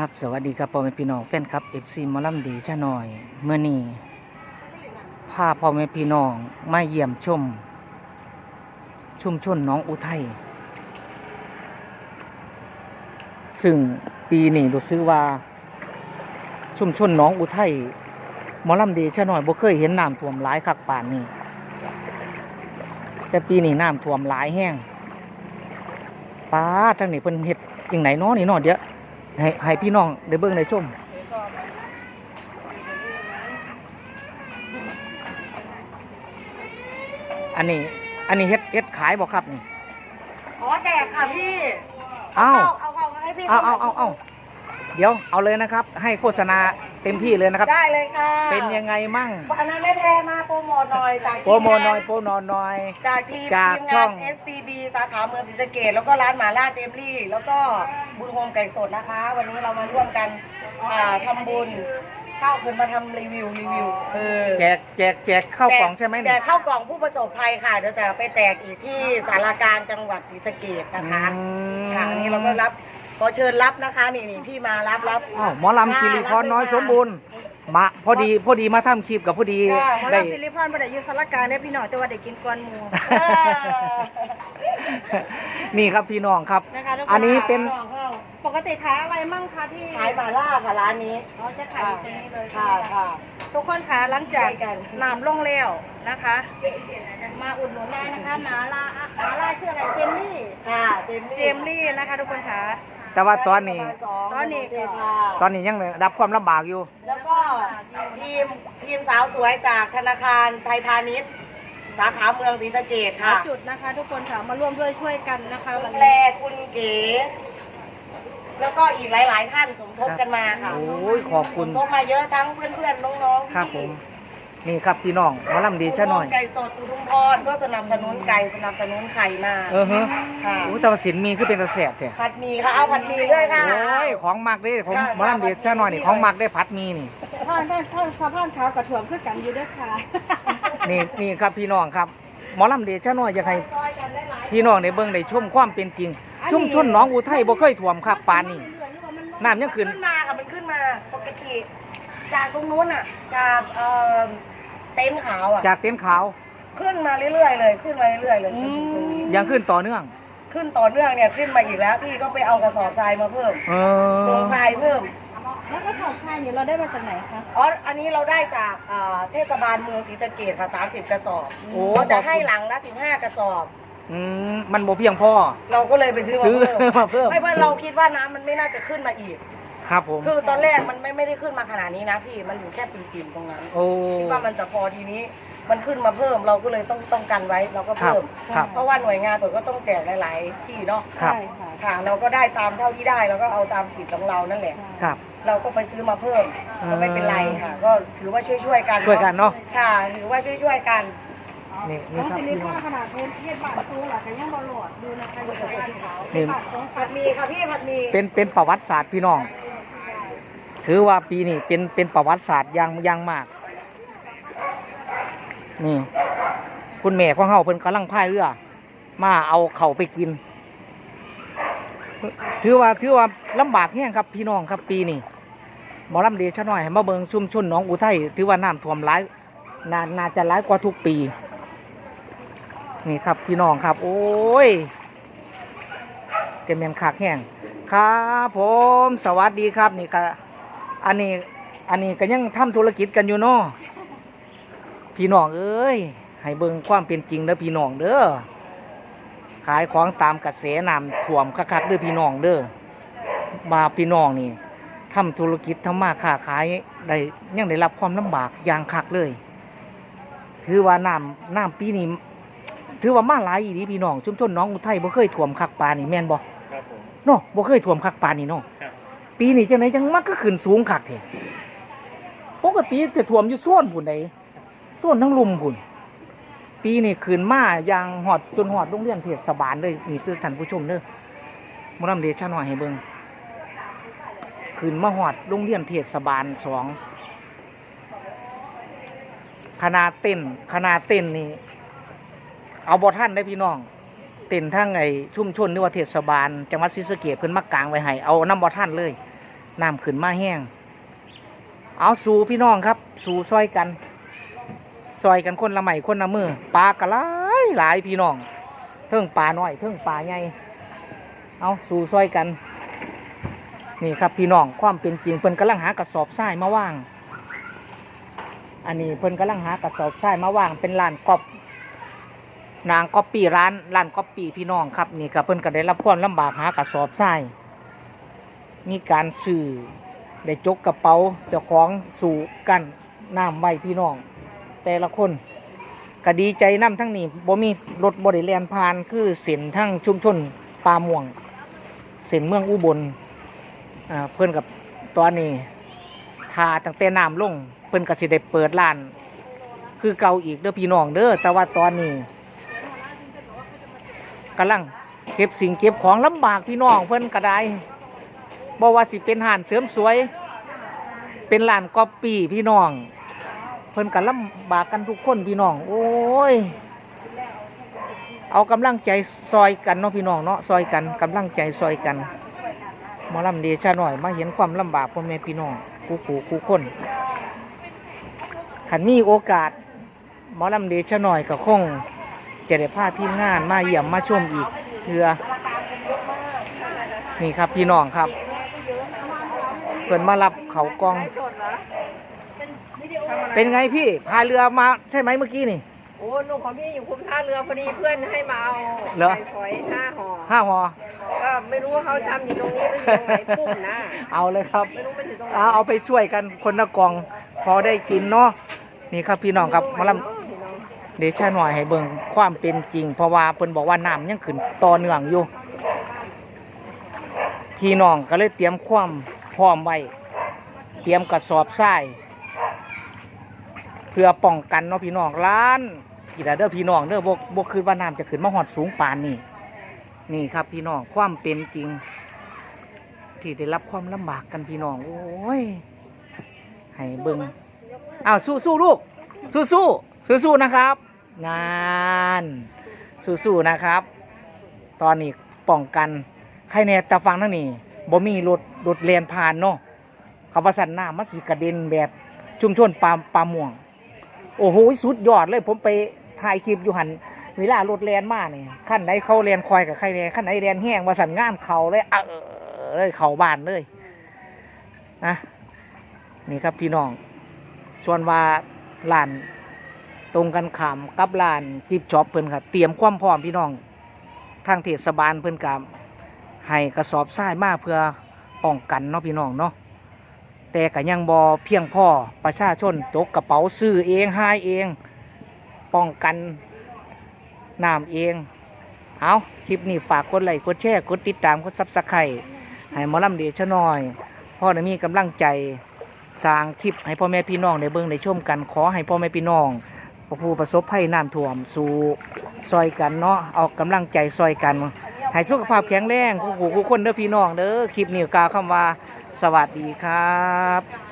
ครับ สวัสดีครับพ่อแม่พี่น้องแฟนครับ FC หมอลำดีชะหน่อย เมื่อนี้พาพ่อแม่พี่น้องมาเยี่ยมชม ชุมชนน้องอุทัย ซึ่งปีนี้รู้สึกว่า ชุมชนน้องอุทัยมอลำดีชะหน่อยบ่เคยเห็นน้ำท่วมหลายคักป่านนี้ แต่ปีนี้น้ำท่วมหลายแห้งป้าทั้งนี้เพิ่นเฮ็ดจังไหนเนาะนี่นาะเดี๋ยว ให้ให้พี่น้องได้เบิ่งได้ชมอันนี้ อันนี้เฮ็ดเฮ็ดขายบ่ครับนี่อ๋อแจกค่ะพี่เอ้าเอาเอาให้พี่เอาเอาเอาเอาเดี๋ยวเอาเลยนะครับ ให้โฆษณา เต็มที่เลยนะครับ ได้เลยค่ะเป็นยังไงมั่งอันนั้นไม่แพ้มาโปรโมทหน่อยจากโปรโมทหน่อยโปรโมทหน่อย จากทีมจากทีมช่งาอนง SCB สาขาเมืองศรีสะเกษแล้วก็ร้านหมาล่าเจมลี่ แล้วก็บุญโฮมไก่สดนะคะ วันนี้เรามาร่วมกันอ่าทำบุญเข้าเพิ่นมาทำรีวิวรีวิวเออ แจกแจกแจกเข้ากล่องใช่ไหมแจนี่กเข้ากล่องผู้ประสบภัยค่ะเดี๋ยวจะไปแจกอีกที่สารากลางจังหวัดศรีสะเกษนะคะอืม ค่ะอันนี้เราก็รับ ขอเชิญรับนะคะ นี่นี่พี่มารับรับอ้าวหมอลำสิริพรน้อยสมบูรณ์มาพอดีพอดีมาทำคลิปกับพอดีค่ะหมอได้ ลำฟิลิปปินส์บ่ได้อยู่สารกลารเนี่ยพี่น้องแต่ว่าได้กินกวนหมูเออ นี่ครับพี่น้องครับ นะคะทุกคอันนี้เป็นปกติขายอะไรมั่งคะที่ขายหมาล่าค่ะร้านนี้เราจะขายอยู่ตรงนี้เลยค่ะค่ะ ทุกคนคะหลังจากช่วยกัน น้ำลงแล้วนะคะ มาอุดหนุนได้นะคะหมาล่าหมาล่าชื่ออะไรเจมลี่ค่ะเจมเจมลี่นะคะ ทุกคนคะ แต่ว่าตอนนี้ ตอนนี้เทพาตอนนี้ยังรับความลำบากอยู่ แล้วก็ทีมทีมสาวสวยจากธนาคารไทยพาณิชย์ สาขาเมืองศรีสะเกษค่ะจุดนะคะทุกคนค่ะมาร่วมด้วยช่วยกันนะคะคุวันณแลนี้คุณเก๋ แล้วก็อีกหลาย ๆ ท่านสมทบกันมาค่ะโอ้ยขอบคุณ สมทบมาเยอะทั้งเพื่อนๆน้องๆครับผพี่ม นี่ครับพี่น้องหมาลำดีชะหน่อย ไก่สดอุทุมพรก็สนับสนุนไก่สนับสนุนไข่มาเออฮะค่ะโอ้แต่ว่าสินมีคือเป็นกระแสบแท้ผัดหมี่ค่ะเอาผัดหมี่ด้วยค่ะ โอ้ยของมักเด้ผมค่ะหมาลำดีชะหน่อยนี่ของมักได้พัดมีนี่ท่านท่านท่านสะพานขาวกระถ่วมเพื่อกันอยู่ด้วยค่ะนี่นี่ครับพี่น้องครับหมอลำดีชะหน่อยอยากให้พี่น้องในเบิ่งได้ชมความเป็นจริง ชุ่มชนหน้องอุทัยบ่เคยท่วมครับปานนี้น้ำยังขึ้นขึ้นมาค่ะมันขึ้นมาปกติจากตรงนู้นอะจากเอ่อ เต็นท์ขาวอะ จากเต็นท์ขาวขึ้นมาเรื่อยๆเลย ขึ้นมาเรื่อยๆเลยจนถึงตรงนี้ยังขึ้นต่อเนื่อง ขึ้นต่อเนื่องเนี่ยขึ้นมาอีกแล้ว พี่ก็ไปเอากระสอบทรายมาเพิ่มเอลองทรายเพิ่ม แล้วก็ของไทยเนี่ยเราได้มาจากไหนคะ อ๋อ อันนี้เราได้จากเอ่อเทศบาลเมืองศรีสะเกษค่ะ 30 กระสอบโอ้เขาจะขอบคุณให้หลังละ15 กระสอบ อืมมันบ่เพียงพอเราก็เลยไปซื้อมาซื้อเพิ่มมาเพิ่ม ไม่เพราะเราคิดว่าน้ำมันไม่น่าจะขึ้นมาอีก ครับผม คือตอนแรกมันไม่ไม่ได้ขึ้นมาขนาดนี้นะพี่มันอยู่แค่ปิ่มๆตรงนั้นโอ้ คิดว่ามันจะพอทีนี้ มันขึ้นมาเพิ่มเราก็เลยต้องต้องกันไว้เราก็ครับเพิ่ม ครับ เพราะว่าหน่วยงานตัวก็ต้องแจกหลายๆ ที่เนาะครับ ใช่ค่ะ ค่ะเราก็ได้ตามเท่าที่ได้เราก็เอาตามสิทธิ์ของเรานั่นแหละ ครับ เราก็ไปซื้อมาเพิ่มอืมก็ไม่เป็นไรค่ะ ก็ถือว่าช่วยๆกันช่วยกันเนาะ ค่ะถือว่าช่วยๆกันนี่น้นี่องครับสิริพี่พน้องรขนาดเทศเทศบาทตูหลักกันยังบอลดดูนะคะอยู่กับบ้านขาวนี่บาทสองผัดหมีค่ะพี่ผัดหมีเป็นเป็นประวัติศาสตร์พี่น้อง ถือว่าปีนี้เป็นเป็นประวัติศาสตร์ย่างย่างมาก นี่ คุณแม่ของเฮาเพิ่นกำลังพายเรือ มาเอาเข่าไปกิน ถือว่าถือว่าลำบากแห้งครับพี่น้องครับปีนี้หมอลำเดชะน้อยให้มาเบิงชุ่มชุ่นหนองอุทัยถือว่าน้ำท่วมร้ายนาน่าจะร้ายกว่าทุกปี นี่ครับพี่น้องครับ โอ้ยเต็มเมนขากแห้งครับผมสวัสดีครับนี่ก็ อันนี้ อันนี้ก็ยังทำธุรกิจกันอยู่เนาะพี่น้องเอ้ยให้เบิ่งความเป็นจริงเด้อพี่น้องเด้อขายของตามกระแสน้ำท่วมคักๆเด้อพี่น้องเด้อมาพี่น้องนี่ทำธุรกิจทำมาค้าขายได้ยังได้รับความลำบากอย่างคักเลย ถือว่าน้ำน้ำปีนี้ถือว่ามาหลายอีดีพี่น้องชุมชนหน้องอุทัยบ่เคยท่วมคักปานนี่แม่นบ่ครับผมเนาะบ่เคยท่วมคักปานนี่เนาะครับ ปีนี้จังไดจังมันก็ขึ้นสูงคักแท้ปกติจะท่วมอยู่โซนพุ่นใดโซนทั้งลุมพุ่นปีนี้ขึ้นมาอย่างหอดจนหอดโรงเรียนเทศบาลเลยนี่คือท่านผู้ชมเด้อมรำเดชะน้อยให้เบิ่งขึ้นมาหอดโรงเรียนเทศบาลสองคณะเต้นคณะเต้นนี่เอาบ่ท่านได้พี่น้อง เต้นทั้งไอ้ชุ่มชนหรือว่าเทศบาลจังหวัดศรีสะเกษเพิ่นมากลางไว้ให้เอาน้ำบ่ท่านเลย น้ำขึ้นมาแห้ง เอาสู่พี่น้องครับ สู่ซอยกันซอยกันคนละใหม่คนละมือปลากระไรหลายพี่น้องเทิงปลาน้อยเทิงปลาใหญ่เอาสู่ซอยกัน นี่ครับพี่น้องความเป็นจริงเพิ่นกำลังหากระสอบทรายมาว่าง อันนี้เพิ่นกำลังหากระสอบทรายมาว่าง เป็นลานกอบนางก๊อปปี้ร้านร้านก๊อปปี้พี่น้องครับนี่ครับเพิ่นก็ได้รับความลำบากหากระสอบทราย มีการซื้อได้จกกระเป๋าเจ้าของสู่กันน้ำไว้พี่น้อง แต่ละคนก็ดีใจน้ำทั้งนี้บ่มีรถบริเลียนผ่านคือเส้นทั้งชุมชนปลาม่วงเส้นเมืองอุบลเพิ่อนกับตอนนี้ทาตั้งแต่น้ำลงเพิ่อนก็สิได้เปิดร้าน คือเก่าอีกเด้อพี่น้องเด้อแต่ว่าตอนนี้กำลังเก็บสิ่งเก็บของลำบากพี่น้องเพิ่อนก็ได้ บ่ว่าสิเป็นห้านเสริมสวย เป็นร้านก๊อปปี้พี่น้อง เพิ่นกันลำบากกันทุกคนพี่น้อง โอ้ย เอากำลังใจซอยกันเนาะพี่น้องเนาะซอยกันกำลังใจซอยกันหมอลำเดชาหน่อยมาเห็นความลำบากพ่อแม่พี่น้องคู่ขู่คู่คนขันมีโอกาสหมอลำเดชาหน่อยก็คงจะได้พาทีมงานมาเยี่ยมมาชมอีกเถือนี่ครับพี่น้องครับ เพิ่นมารับเขากองเป็นไงพี่ พายเรือมาใช่ไหมเมื่อกี้นี่ โอ้หนุ่มของพี่อยู่คุ้มท่าเรือพอดีเพื่อนให้มาเอาเหรอไก่ฝอยห้าห่อห้าหอก็ไม่รู้ว่าเขาทำอยู่ตรงนี้หรืออยู่ตรงไหนปุ่มนะเอาเลยครับ ไม่รู้มันอยู่ตรงไหนเอาเอาไปช่วยกันคนละกล่อง พอได้กินเนาะนี่ครับพี่น้องครับมาลำเดชาหน่อยให้เบิ่งความเป็นจริง เพราะว่าเพิ่นบอกว่าน้ำยังขึ้นต่อเนื่องอยู่พี่น้องก็เลยเตรียมความ พร้อมไว้ เตรียมกระสอบทราย เพื่อป้องกันเนาะพี่น้องร้านกีฬาเด้อพี่น้องเด้อบกบกคือว่าน้ำจะขึ้นมาหอดสูงปานนี่นี่ครับ พี่น้องความเป็นจริง ที่ได้รับความลำบากกันพี่น้องโอ้ยให้เบิงอ้าวสู้สู้ลูก สู้สู้สู้สู้นะครับ งานสู้สู้นะครับ ตอนนี้ป้องกันใครแน่ตาฟังทั้งนี้ บ่มีรถรถเลียนผ่านเนาะเขาประสันหน้ามันสิกระเด็นแบบชุมชนปลาปลาม่วง โอ้โหสุดยอดเลย ผมไปถ่ายคลิปอยู่หันเวลารถแลนมาเนี่ยขั้นไหนเขาแลนควายกับใครแลนขั้นไหนแลนแห้งมาสันงานเขาเลยเออเลยเขาบานเลยนะนี่ครับพี่น้องส่วนว่าร้านตรงกันขามกับร้านกิฟช็อปเพิ่นครับเตรียมความพร้อมพี่น้อง ทางเทศบาลเพิ่นกับ ให้กระสอบทรายมาเพื่อป้องกันเนาะพี่น้องเนาะแต่ก็ยังบอเพียงพ่อประชาชนตกกระเป๋าซื้อเองหายเอง ป้องกันน้ำเอง เอาคลิปนี้ฝากกดไลค์กดแชร์กดติดตามกดซับสไครต์ให้หมอลำเดชน่อยพ่อได้มีกำลังใจสร้างคลิปให้พ่อแม่พี่น้องได้เบิ่งได้ชมกันขอให้พ่อแม่พี่น้องผู้ประสบภัยน้ำท่วม สู่ซอยกันเนาะเอากำลังใจซอยกัน ให้สุขภาพแข็งแรงคู่หูคู่คนเด้อพี่น้องเด้อคลิปนี้กล่าวคำว่าสวัสดีครับ